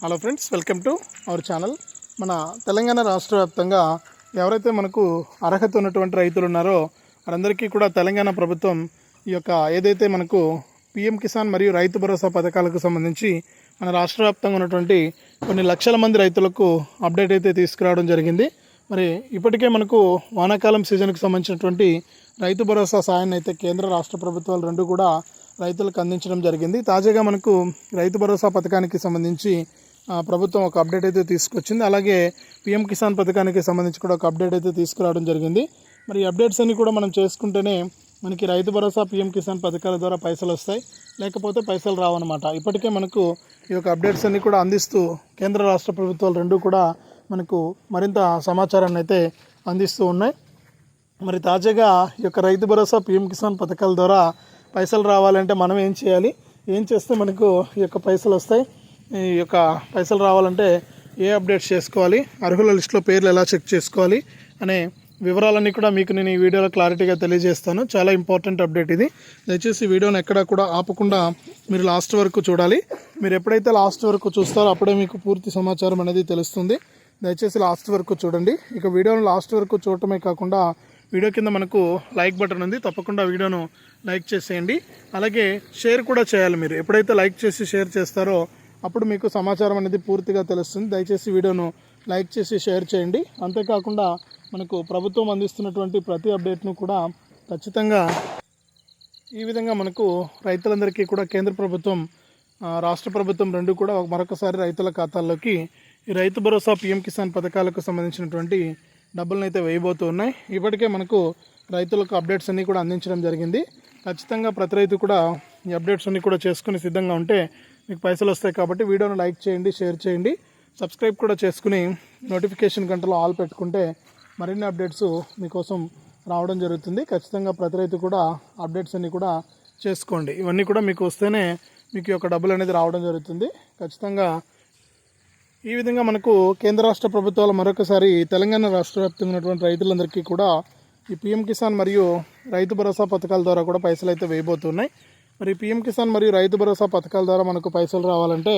Hello friends welcome to our channel మన తెలంగాణ రాష్ట్ర వ్యాప్తంగా ఎవరైతే మనకు అర్హత ఉన్నటువంటి రైతులు ఉన్నారో వారందరికీ కూడా తెలంగాణ ప్రభుత్వం ఈ యొక్క ఏదైతే మనకు పిఎం కిసాన్ మరియు రైతు భరోసా పథకాలకు సంబంధించి మన రాష్ట్ర వ్యాప్తంగా ఉన్నటువంటి కొన్ని లక్షల మంది రైతులకు అప్డేట్ అయితే తీసుకురావడం జరిగింది. మరి ఇప్పటికే మనకు వానాకాలం సీజన్కి సంబంధించినటువంటి రైతు భరోసా సాయాన్ని అయితే కేంద్ర రాష్ట్ర ప్రభుత్వాలు రెండు కూడా రైతులకు అందించడం జరిగింది. తాజాగా మనకు రైతు భరోసా పథకానికి సంబంధించి ప్రభుత్వం ఒక అప్డేట్ అయితే తీసుకొచ్చింది. అలాగే పిఎం కిసాన్ పథకానికి సంబంధించి కూడా ఒక అప్డేట్ అయితే తీసుకురావడం జరిగింది. మరి అప్డేట్స్ అన్ని కూడా మనం చేసుకుంటేనే మనకి రైతు భరోసా పిఎం కిసాన్ పథకాల ద్వారా పైసలు వస్తాయి. లేకపోతే పైసలు రావన్నమాట. ఇప్పటికే మనకు ఈ యొక్క అప్డేట్స్ అన్ని కూడా అందిస్తూ కేంద్ర రాష్ట్ర ప్రభుత్వాలు రెండు కూడా మనకు మరింత సమాచారాన్ని అయితే అందిస్తూ ఉన్నాయి. మరి తాజాగా ఈ యొక్క రైతు భరోసా పిఎం కిసాన్ పథకాల ద్వారా పైసలు రావాలంటే మనం ఏం చేయాలి? ఏం చేస్తే మనకు ఈ యొక్క పైసలు వస్తాయి? ఈ యొక్క పైసలు రావాలంటే ఏ అప్డేట్స్ చేసుకోవాలి? అర్హుల లిస్టులో పేర్లు ఎలా చెక్ చేసుకోవాలి? అనే వివరాలన్నీ కూడా మీకు నేను ఈ వీడియోలో క్లారిటీగా తెలియజేస్తాను. చాలా ఇంపార్టెంట్ అప్డేట్ ఇది. దయచేసి వీడియోను వీడియోని కూడా ఆపకుండా మీరు లాస్ట్ వరకు చూడాలి. మీరు ఎప్పుడైతే లాస్ట్ వరకు చూస్తారో అప్పుడే మీకు పూర్తి సమాచారం అనేది తెలుస్తుంది. దయచేసి లాస్ట్ వరకు చూడండి. ఇక వీడియోను లాస్ట్ వరకు చూడటమే కాకుండా వీడియో కింద మనకు లైక్ బటన్ ఉంది. తప్పకుండా వీడియోను లైక్ చేసేయండి. అలాగే షేర్ కూడా చేయాలి మీరు. ఎప్పుడైతే లైక్ చేసి షేర్ చేస్తారో అప్పుడు మీకు సమాచారం అనేది పూర్తిగా తెలుస్తుంది. దయచేసి వీడియోను లైక్ చేసి షేర్ చేయండి. అంతేకాకుండా మనకు ప్రభుత్వం అందిస్తున్నటువంటి ప్రతి అప్డేట్ను కూడా ఖచ్చితంగా ఈ విధంగా మనకు రైతులందరికీ కూడా కేంద్ర ప్రభుత్వం రాష్ట్ర ప్రభుత్వం రెండు కూడా మరొకసారి రైతుల ఖాతాల్లోకి ఈ రైతు భరోసా పిఎం కిసాన్ పథకాలకు సంబంధించినటువంటి డబ్బులను అయితే వేయబోతూ ఉన్నాయి. ఇప్పటికే మనకు రైతులకు అప్డేట్స్ అన్నీ కూడా అందించడం జరిగింది. ఖచ్చితంగా ప్రతి రైతు కూడా ఈ అప్డేట్స్ అన్నీ కూడా చేసుకుని సిద్ధంగా ఉంటే మీకు పైసలు వస్తాయి కాబట్టి వీడియోను లైక్ చేయండి షేర్ చేయండి. సబ్స్క్రైబ్ కూడా చేసుకుని నోటిఫికేషన్ గంటలో ఆల్ పెట్టుకుంటే మరిన్ని అప్డేట్స్ మీకోసం రావడం జరుగుతుంది. ఖచ్చితంగా ప్రతి రైతు కూడా అప్డేట్స్ అన్నీ కూడా చేసుకోండి. ఇవన్నీ కూడా మీకు వస్తేనే మీకు యొక్క డబ్బులు అనేది రావడం జరుగుతుంది. ఖచ్చితంగా ఈ విధంగా మనకు కేంద్ర రాష్ట్ర ప్రభుత్వాలు మరొకసారి తెలంగాణ రాష్ట్ర వ్యాప్తంగా ఉన్నటువంటి రైతులందరికీ కూడా ఈ పిఎం కిసాన్ మరియు రైతు భరోసా పథకాల ద్వారా కూడా పైసలు అయితే వేయబోతున్నాయి. మరి పిఎం కిసాన్ మరియు రైతు భరోసా పథకాల ద్వారా మనకు పైసలు రావాలంటే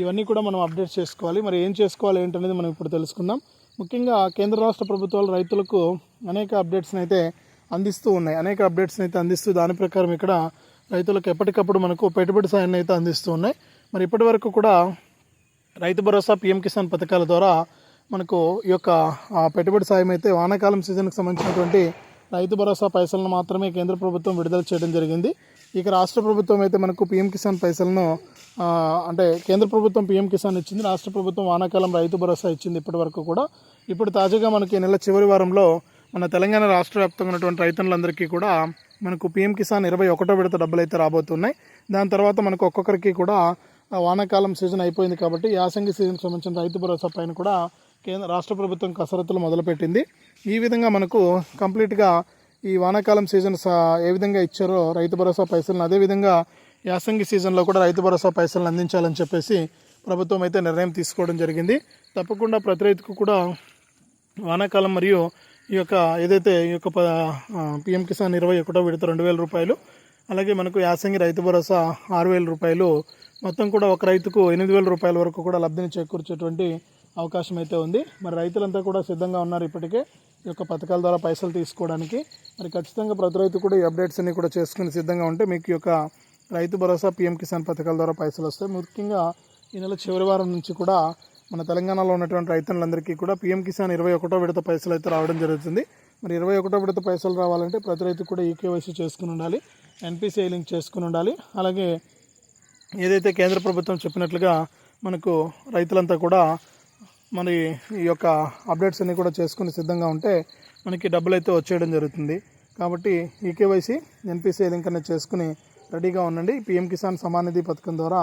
ఇవన్నీ కూడా మనం అప్డేట్ చేసుకోవాలి. మరి ఏం చేసుకోవాలి ఏంటనేది మనం ఇప్పుడు తెలుసుకుందాం. ముఖ్యంగా కేంద్ర రాష్ట్ర ప్రభుత్వాలు రైతులకు అనేక అప్డేట్స్ని అయితే అందిస్తూ ఉన్నాయి. అనేక అప్డేట్స్ని అయితే అందిస్తూ దాని ప్రకారం ఇక్కడ రైతులకు ఎప్పటికప్పుడు మనకు పెట్టుబడి సాయాన్ని అయితే అందిస్తూ ఉన్నాయి. మరి ఇప్పటి వరకు కూడా రైతు భరోసా పిఎం కిసాన్ పథకాల ద్వారా మనకు ఈ యొక్క పెట్టుబడి సాయం అయితే వానాకాలం సీజన్కి సంబంధించినటువంటి రైతు భరోసా పైసలను మాత్రమే కేంద్ర ప్రభుత్వం విడుదల చేయడం జరిగింది. ఇక రాష్ట్ర ప్రభుత్వం అయితే మనకు పిఎం కిసాన్ పైసలను అంటే కేంద్ర ప్రభుత్వం పిఎం కిసాన్ ఇచ్చింది రాష్ట్ర ప్రభుత్వం వానాకాలం రైతు భరోసా ఇచ్చింది ఇప్పటి వరకు కూడా. ఇప్పుడు తాజాగా మనకి నెల చివరి వారంలో మన తెలంగాణ రాష్ట్ర వ్యాప్తంగా ఉన్నటువంటి రైతులందరికీ కూడా మనకు పిఎం కిసాన్ ఇరవై ఒకటో విడత డబ్బులు అయితే రాబోతున్నాయి. దాని తర్వాత మనకు ఒక్కొక్కరికి కూడా వానాకాలం సీజన్ అయిపోయింది కాబట్టి యాసంగి సీజన్కి సంబంధించిన రైతు భరోసా పైన కూడా కేంద్ర రాష్ట్ర ప్రభుత్వం కసరత్తులు మొదలుపెట్టింది. ఈ విధంగా మనకు కంప్లీట్గా ఈ వానాకాలం సీజన్ ఏ విధంగా ఇచ్చారో రైతు భరోసా పైసలను అదేవిధంగా యాసంగి సీజన్లో కూడా రైతు భరోసా పైసలను అందించాలని చెప్పేసి ప్రభుత్వం అయితే నిర్ణయం తీసుకోవడం జరిగింది. తప్పకుండా ప్రతి రైతుకు కూడా వానాకాలం మరియు ఈ యొక్క ఏదైతే ఈ యొక్క పిఎం కిసాన్ ఇరవై ఒకటో విడత రెండు వేల రూపాయలు అలాగే మనకు యాసంగి రైతు భరోసా ఆరు వేల రూపాయలు మొత్తం కూడా ఒక రైతుకు ఎనిమిది వేల రూపాయల వరకు కూడా లబ్ధిని చేకూర్చేటువంటి అవకాశం అయితే ఉంది. మరి రైతులంతా కూడా సిద్ధంగా ఉన్నారు ఇప్పటికే. ఈ యొక్క పథకాల ద్వారా పైసలు తీసుకోవడానికి. మరి ఖచ్చితంగా ప్రతి రైతు కూడా ఈ అప్డేట్స్ అన్ని కూడా చేసుకుని సిద్ధంగా ఉంటే మీకు ఈ యొక్క రైతు భరోసా పీఎం కిసాన్ పథకాల ద్వారా పైసలు వస్తాయి. ముఖ్యంగా ఈ నెల చివరి వారం నుంచి కూడా మన తెలంగాణలో ఉన్నటువంటి రైతులందరికీ కూడా పీఎం కిసాన్ ఇరవై ఒకటో విడత పైసలు అయితే రావడం జరుగుతుంది. మరి ఇరవై ఒకటో విడత పైసలు రావాలంటే ప్రతి రైతు కూడా ఈకేవైసీ చేసుకుని ఉండాలి. ఎన్పిసిఐ లింక్ చేసుకుని ఉండాలి. అలాగే ఏదైతే కేంద్ర ప్రభుత్వం చెప్పినట్లుగా మనకు రైతులంతా కూడా మరి ఈ యొక్క అప్డేట్స్ అన్నీ కూడా చేసుకుని సిద్ధంగా ఉంటే మనకి డబ్బులు అయితే వచ్చేయడం జరుగుతుంది. కాబట్టి ఈకేవైసీ కేవైసీ ఎన్పిసి అనేది చేసుకుని రెడీగా ఉండండి. పిఎం కిసాన్ సమాన్ నిధి పథకం ద్వారా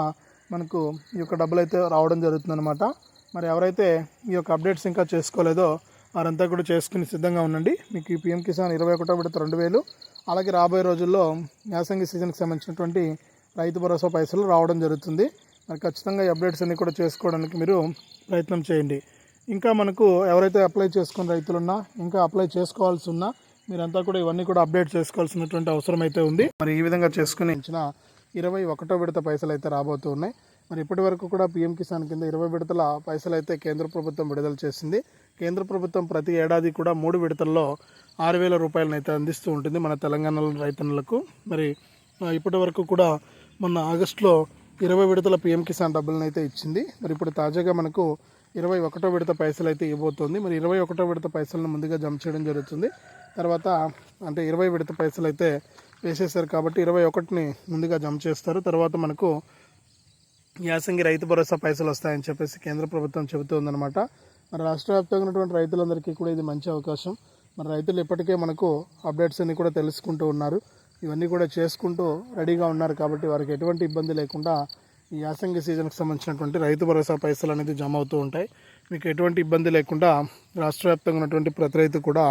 మనకు ఈ యొక్క డబ్బులు అయితే రావడం జరుగుతుందన్నమాట. మరి ఎవరైతే ఈ యొక్క అప్డేట్స్ ఇంకా చేసుకోలేదో వారంతా కూడా చేసుకుని సిద్ధంగా ఉండండి. మీకు ఈ పిఎం కిసాన్ ఇరవై ఒకటో విడత రెండు వేలు అలాగే రాబోయే రోజుల్లో యాసంగి సీజన్కి సంబంధించినటువంటి రైతు భరోసా పైసలు రావడం జరుగుతుంది. మరి ఖచ్చితంగా ఈ అప్డేట్స్ అన్నీ కూడా చేసుకోవడానికి మీరు ప్రయత్నం చేయండి. ఇంకా మనకు ఎవరైతే అప్లై చేసుకున్న రైతులున్నా ఇంకా అప్లై చేసుకోవాల్సి ఉన్నా మీరంతా కూడా ఇవన్నీ కూడా అప్డేట్ చేసుకోవాల్సినటువంటి అవసరం అయితే ఉంది. మరి ఈ విధంగా చేసుకుని ఇచ్చిన ఇరవై ఒకటో విడత పైసలు అయితే రాబోతూ ఉన్నాయి. మరి ఇప్పటి వరకు కూడా పీఎం కిసాన్ కింద ఇరవై విడతల పైసలు అయితే కేంద్ర ప్రభుత్వం విడుదల చేసింది. కేంద్ర ప్రభుత్వం ప్రతి ఏడాది కూడా మూడు విడతల్లో ఆరు వేల రూపాయలను అయితే అందిస్తూ ఉంటుంది మన తెలంగాణలో రైతన్నులకు. మరి ఇప్పటి వరకు కూడా మొన్న ఆగస్టులో ఇరవై విడతల పీఎం కిసాన్ డబ్బులను అయితే ఇచ్చింది. మరి ఇప్పుడు తాజాగా మనకు ఇరవై ఒకటో విడత పైసలు అయితే ఇవ్వబోతోంది. మరి ఇరవై ఒకటో విడత పైసలను ముందుగా జమ చేయడం జరుగుతుంది. తర్వాత అంటే ఇరవై విడత పైసలు అయితే వేసేసారు కాబట్టి ఇరవై ఒకటిని ముందుగా జమ చేస్తారు. తర్వాత మనకు యాసంగి రైతు భరోసా పైసలు వస్తాయని చెప్పేసి కేంద్ర ప్రభుత్వం చెబుతోందనమాట మరి రాష్ట్ర వ్యాప్తంగా ఉన్నటువంటి రైతులందరికీ కూడా ఇది మంచి అవకాశం. మరి రైతులు ఇప్పటికే మనకు అప్డేట్స్ అన్ని కూడా తెలుసుకుంటూ ఉన్నారు. ఇవన్నీ కూడా చేసుకుంటూ రెడీగా ఉన్నారు కాబట్టి వారికి ఎటువంటి ఇబ్బంది లేకుండా ఈ యాసంగి సీజన్కి సంబంధించినటువంటి రైతు భరోసా పైసలు అనేది జమ అవుతూ ఉంటాయి. మీకు ఎటువంటి ఇబ్బంది లేకుండా రాష్ట్ర వ్యాప్తంగా ఉన్నటువంటి ప్రతి రైతు కూడా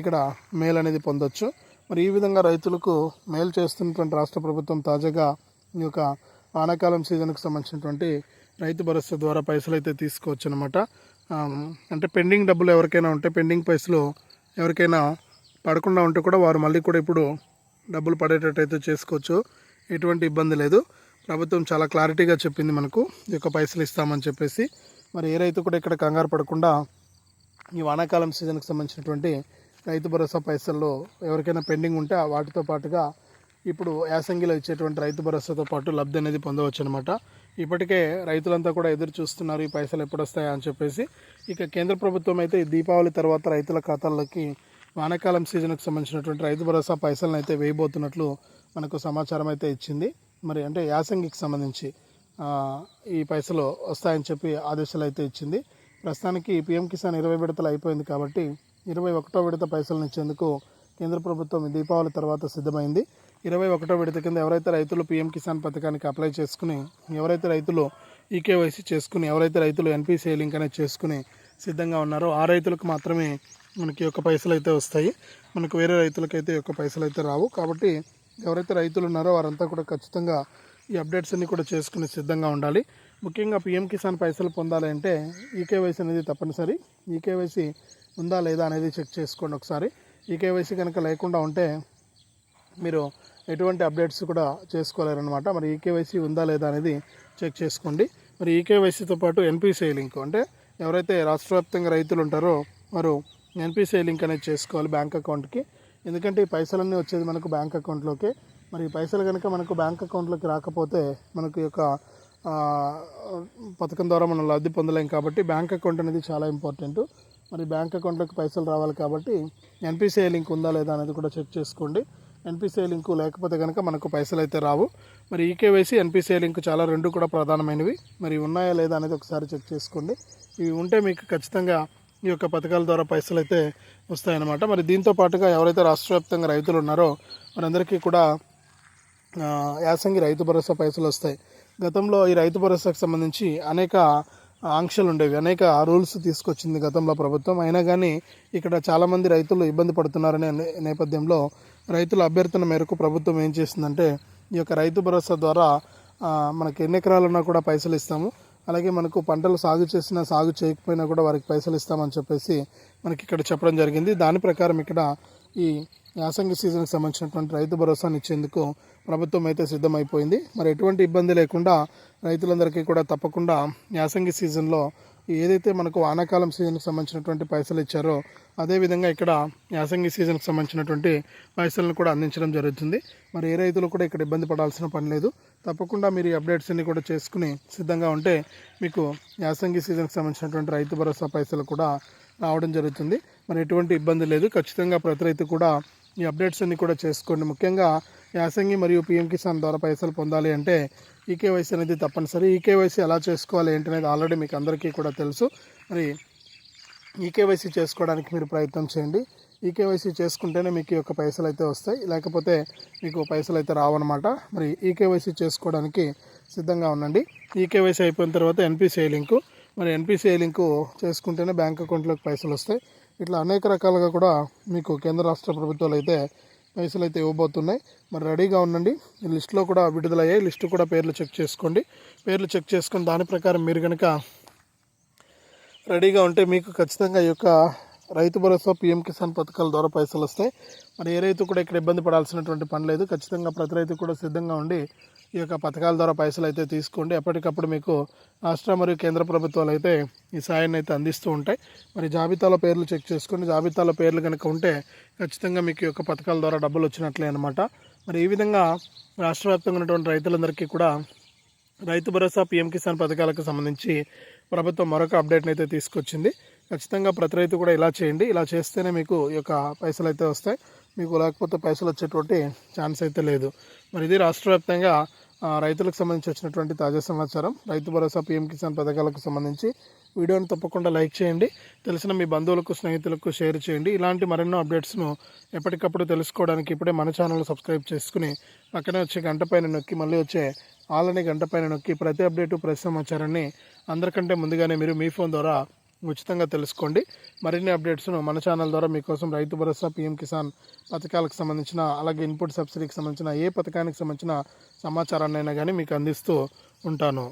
ఇక్కడ మేలు అనేది పొందొచ్చు. మరి ఈ విధంగా రైతులకు మేలు చేస్తున్నటువంటి రాష్ట్ర ప్రభుత్వం తాజాగా ఈ యొక్క వానాకాలం సీజన్కు సంబంధించినటువంటి రైతు భరోసా ద్వారా పైసలు అయితే తీసుకోవచ్చు అనమాట అంటే పెండింగ్ డబ్బులు ఎవరికైనా ఉంటే పెండింగ్ పైసలు ఎవరికైనా పడకుండా ఉంటే కూడా వారు మళ్ళీ కూడా ఇప్పుడు డబ్బులు పడేటట్టు అయితే చేసుకోవచ్చు. ఎటువంటి ఇబ్బంది లేదు. ప్రభుత్వం చాలా క్లారిటీగా చెప్పింది మనకు. ఈ యొక్క పైసలు ఇస్తామని చెప్పేసి. మరి ఏ రైతు కూడా ఇక్కడ కంగారు పడకుండా ఈ వానాకాలం సీజన్కి సంబంధించినటువంటి రైతు భరోసా పైసల్లో ఎవరికైనా పెండింగ్ ఉంటే వాటితో పాటుగా ఇప్పుడు యాసంగిలో ఇచ్చేటువంటి రైతు భరోసాతో పాటు లబ్ధి అనేది పొందవచ్చు అనమాట ఇప్పటికే రైతులంతా కూడా ఎదురు చూస్తున్నారు ఈ పైసలు ఎప్పుడు వస్తాయా అని చెప్పేసి. ఇక కేంద్ర ప్రభుత్వం అయితే ఈ దీపావళి తర్వాత రైతుల ఖాతాల్లోకి వానాకాలం సీజన్కి సంబంధించినటువంటి రైతు భరోసా పైసలను అయితే వేయబోతున్నట్లు మనకు సమాచారం అయితే ఇచ్చింది. మరి అంటే యాసంగికి సంబంధించి ఈ పైసలు వస్తాయని చెప్పి ఆదేశాలు అయితే ఇచ్చింది. ప్రస్తుతానికి పీఎం కిసాన్ ఇరవై విడతలు అయిపోయింది కాబట్టి ఇరవై ఒకటో విడత పైసలను ఇచ్చేందుకు కేంద్ర ప్రభుత్వం దీపావళి తర్వాత సిద్ధమైంది. ఇరవై ఒకటో విడత కింద ఎవరైతే రైతులు పీఎం కిసాన్ పథకానికి అప్లై చేసుకుని ఎవరైతే రైతులు ఈకేవైసీ చేసుకుని ఎవరైతే రైతులు ఎన్పిసిఐ లింక్ అనేది చేసుకుని సిద్ధంగా ఉన్నారో ఆ రైతులకు మాత్రమే మనకి ఒక యొక్క పైసలు అయితే వస్తాయి. మనకు వేరే రైతులకైతే ఈ యొక్క పైసలు అయితే రావు. కాబట్టి ఎవరైతే రైతులు ఉన్నారో వారంతా కూడా ఖచ్చితంగా ఈ అప్డేట్స్ అన్ని కూడా చేసుకుని సిద్ధంగా ఉండాలి. ముఖ్యంగా పీఎం కిసాన్ పైసలు పొందాలి అంటే ఈకేవైసీ అనేది తప్పనిసరి. ఈకేవైసీ ఉందా లేదా అనేది చెక్ చేసుకోండి ఒకసారి. ఈకేవైసీ కనుక లేకుండా ఉంటే మీరు ఎటువంటి అప్డేట్స్ కూడా చేసుకోలేరనమాట మరి ఈకేవైసీ ఉందా లేదా అనేది చెక్ చేసుకోండి. మరి ఈకేవైసీతో పాటు ఎన్పిసిఐ లింక్. అంటే ఎవరైతే రాష్ట్ర వ్యాప్తంగా రైతులు ఉంటారో వారు ఎన్పిసిఐ లింక్ అనేది చేసుకోవాలి బ్యాంక్ అకౌంట్కి. ఎందుకంటే ఈ పైసలన్నీ వచ్చేది మనకు బ్యాంక్ అకౌంట్లోకి. మరి ఈ పైసలు కనుక మనకు బ్యాంక్ అకౌంట్లోకి రాకపోతే మనకు యొక్క పథకం ద్వారా మనం లబ్ధి పొందలేం కాబట్టి బ్యాంక్ అకౌంట్ అనేది చాలా ఇంపార్టెంట్. మరి బ్యాంక్ అకౌంట్లోకి పైసలు రావాలి కాబట్టి ఎన్పిసిఐ లింక్ ఉందా లేదా అనేది కూడా చెక్ చేసుకోండి. ఎన్పిసిఐ లింక్ లేకపోతే కనుక మనకు పైసలు అయితే రావు. మరి ఈకేవైసీ ఎన్పిసిఐ లింక్ చాలా రెండు కూడా ప్రధానమైనవి. మరి ఉన్నాయా లేదా అనేది ఒకసారి చెక్ చేసుకోండి. ఇవి ఉంటే మీకు ఖచ్చితంగా ఈ యొక్క పథకాల ద్వారా పైసలు అయితే వస్తాయన్నమాట. మరి దీంతో పాటుగా ఎవరైతే రాష్ట్రవ్యాప్తంగా రైతులు ఉన్నారో వారందరికీ కూడా యాసంగి రైతు భరోసా పైసలు వస్తాయి. గతంలో ఈ రైతు భరోసాకు సంబంధించి అనేక ఆంక్షలు ఉండేవి అనేక రూల్స్ తీసుకొచ్చింది గతంలో ప్రభుత్వం. అయినా కానీ ఇక్కడ చాలామంది రైతులు ఇబ్బంది పడుతున్నారనే నేపథ్యంలో రైతుల అభ్యర్థన మేరకు ప్రభుత్వం ఏం చేసిందంటే ఈ యొక్క రైతు భరోసా ద్వారా మనకి ఎన్ని ఎకరాలున్నా కూడా పైసలు ఇస్తాము. అలాగే మనకు పంటలు సాగు చేసినా సాగు చేయకపోయినా కూడా వారికి పైసలు ఇస్తామని చెప్పేసి మనకి ఇక్కడ చెప్పడం జరిగింది. దాని ప్రకారం ఇక్కడ ఈ యాసంగి సీజన్కి సంబంధించినటువంటి రైతు భరోసాను ఇచ్చేందుకు ప్రభుత్వం అయితే సిద్ధమైపోయింది. మరి ఎటువంటి ఇబ్బంది లేకుండా రైతులందరికీ కూడా తప్పకుండా యాసంగి సీజన్లో ఏదైతే మనకు వానాకాలం సీజన్కి సంబంధించినటువంటి పైసలు ఇచ్చారో అదేవిధంగా ఇక్కడ యాసంగి సీజన్కి సంబంధించినటువంటి పైసలను కూడా అందించడం జరుగుతుంది. మరి ఏ రైతులు కూడా ఇక్కడ ఇబ్బంది పడాల్సిన పని లేదు. తప్పకుండా మీరు ఈ అప్డేట్స్ అన్ని కూడా చేసుకుని సిద్ధంగా ఉంటే మీకు యాసంగి సీజన్కి సంబంధించినటువంటి రైతు భరోసా పైసలు కూడా రావడం జరుగుతుంది. మరి ఎటువంటి ఇబ్బంది లేదు. ఖచ్చితంగా ప్రతి రైతు కూడా ఈ అప్డేట్స్ అన్ని కూడా చేసుకోండి. ముఖ్యంగా యాసంగి మరియు పిఎం కిసాన్ ద్వారా పైసలు పొందాలి అంటే ఈకేవైసీ అనేది తప్పనిసరి. ఈకేవైసీ ఎలా చేసుకోవాలి ఏంటి అనేది ఆల్రెడీ మీకు అందరికీ కూడా తెలుసు. మరి ఈకేవైసీ చేసుకోవడానికి మీరు ప్రయత్నం చేయండి. ఈకేవైసీ చేసుకుంటేనే మీకు ఈ యొక్క పైసలు అయితే వస్తాయి. లేకపోతే మీకు పైసలు అయితే రావన్నమాట. మరి ఈకేవైసీ చేసుకోవడానికి సిద్ధంగా ఉండండి. ఈకేవైసీ అయిపోయిన తర్వాత ఎన్పిసిఐ లింకు. మరి ఎన్పిసిఐ లింకు చేసుకుంటేనే బ్యాంక్ అకౌంట్లోకి పైసలు వస్తాయి ఇట్లా అనేక రకాలుగా కూడా మీకు కేంద్ర రాష్ట్ర ప్రభుత్వాలు అయితే పైసలు అయితే ఇవ్వబోతున్నాయి. మరి రెడీగా ఉండండి. ఈ లిస్టులో కూడా విడుదలయ్యాయి. లిస్టు కూడా పేర్లు చెక్ చేసుకోండి. పేర్లు చెక్ చేసుకుని దాని ప్రకారం మీరు కనుక రెడీగా ఉంటే మీకు ఖచ్చితంగా ఈ యొక్క రైతు భరోసా పీఎం కిసాన్ పథకాల ద్వారా పైసలు వస్తాయి. మరి ఏ రైతు కూడా ఇక్కడ ఇబ్బంది పడాల్సినటువంటి పని లేదు. ఖచ్చితంగా ప్రతి రైతు కూడా సిద్ధంగా ఉండి ఈ యొక్క పథకాల ద్వారా పైసలు అయితే తీసుకోండి. ఎప్పటికప్పుడు మీకు రాష్ట్ర మరియు కేంద్ర ప్రభుత్వాలు అయితే ఈ సాయాన్ని అయితే అందిస్తూ ఉంటాయి. మరి జాబితాలో పేర్లు చెక్ చేసుకొని జాబితాలో పేర్లు కనుక ఉంటే ఖచ్చితంగా మీకు ఈ యొక్క పథకాల ద్వారా డబ్బులు వచ్చినట్లే అనమాట మరి ఈ విధంగా రాష్ట్ర వ్యాప్తంగా ఉన్నటువంటి రైతులందరికీ కూడా రైతు భరోసా పీఎం కిసాన్ పథకాలకు సంబంధించి ప్రభుత్వం మరొక అప్డేట్ని అయితే తీసుకొచ్చింది. ఖచ్చితంగా ప్రతి రైతు కూడా ఇలా చేయండి. ఇలా చేస్తేనే మీకు ఈ యొక్క పైసలు అయితే వస్తాయి. మీకు లేకపోతే పైసలు వచ్చేటువంటి ఛాన్స్ అయితే లేదు. మరి ఇది రాష్ట్ర వ్యాప్తంగా రైతులకు సంబంధించి వచ్చినటువంటి తాజా సమాచారం. రైతు భరోసా పీఎం కిసాన్ పథకాలకు సంబంధించి వీడియోని తప్పకుండా లైక్ చేయండి. తెలిసిన మీ బంధువులకు స్నేహితులకు షేర్ చేయండి. ఇలాంటి మరెన్నో అప్డేట్స్ను ఎప్పటికప్పుడు తెలుసుకోవడానికి ఇప్పుడే మన ఛానల్ సబ్స్క్రైబ్ చేసుకుని పక్కనే వచ్చే గంట పైన నొక్కి మళ్ళీ వచ్చే ఆలని గంట పైన నొక్కి ప్రతి అప్డేటు ప్రతి సమాచారాన్ని అందరికంటే ముందుగానే మీరు మీ ఫోన్ ద్వారా ఉచితంగా తెలుసుకోండి. మరిన్ని అప్డేట్స్ను మన ఛానల్ ద్వారా మీకోసం రైతు భరోసా పీఎం కిసాన్ పథకాలకు సంబంధించిన అలాగే ఇన్పుట్ సబ్సిడీకి సంబంధించిన ఏ పథకానికి సంబంధించిన సమాచారాన్ని అయినా కానీ మీకు అందిస్తూ ఉంటాను.